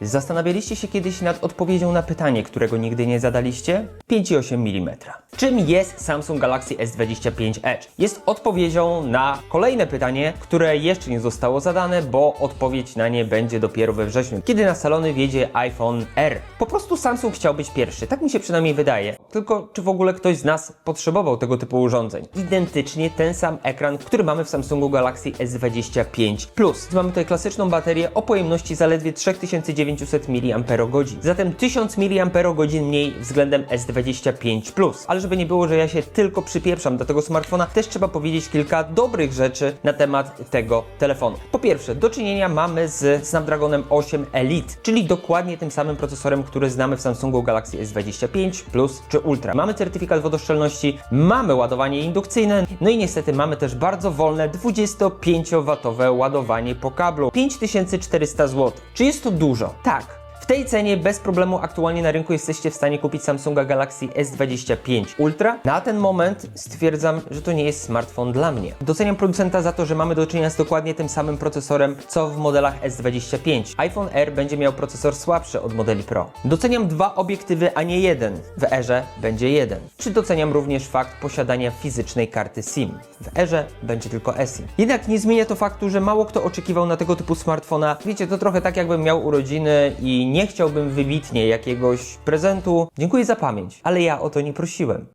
Zastanawialiście się kiedyś nad odpowiedzią na pytanie, którego nigdy nie zadaliście? 5,8 mm. Czym jest Samsung Galaxy S25 Edge? Jest odpowiedzią na kolejne pytanie, które jeszcze nie zostało zadane, bo odpowiedź na nie będzie dopiero we wrześniu, kiedy na salony wjedzie iPhone R. Po prostu Samsung chciał być pierwszy, tak mi się przynajmniej wydaje. Tylko czy w ogóle ktoś z nas potrzebował tego typu urządzeń? Identycznie ten sam ekran, który mamy w Samsungu Galaxy S25 Plus. Mamy tutaj klasyczną baterię o pojemności zaledwie 3900 mAh, zatem 1000 mAh mniej względem S25 Plus. Ale żeby nie było, że ja się tylko przypieprzam do tego smartfona, też trzeba powiedzieć kilka dobrych rzeczy na temat tego telefonu. Po pierwsze, do czynienia mamy z Snapdragonem 8 Elite, czyli dokładnie tym samym procesorem, który znamy w Samsungu Galaxy S25 Plus czy Ultra. Mamy certyfikat wodoszczelności, mamy ładowanie indukcyjne, no i niestety mamy też bardzo wolne 25W ładowanie po kablu. 5400 zł. Czy jest to dużo? Tak. Tej cenie bez problemu aktualnie na rynku jesteście w stanie kupić Samsunga Galaxy S25 Ultra. Na ten moment stwierdzam, że to nie jest smartfon dla mnie. Doceniam producenta za to, że mamy do czynienia z dokładnie tym samym procesorem, co w modelach S25. iPhone R będzie miał procesor słabszy od modeli Pro. Doceniam dwa obiektywy, a nie jeden. W Erze będzie jeden. Czy doceniam również fakt posiadania fizycznej karty SIM. W Erze będzie tylko eSIM. Jednak nie zmienia to faktu, że mało kto oczekiwał na tego typu smartfona. Wiecie, to trochę tak jakbym miał urodziny i nie chciałbym wybitnie jakiegoś prezentu. Dziękuję za pamięć, ale ja o to nie prosiłem.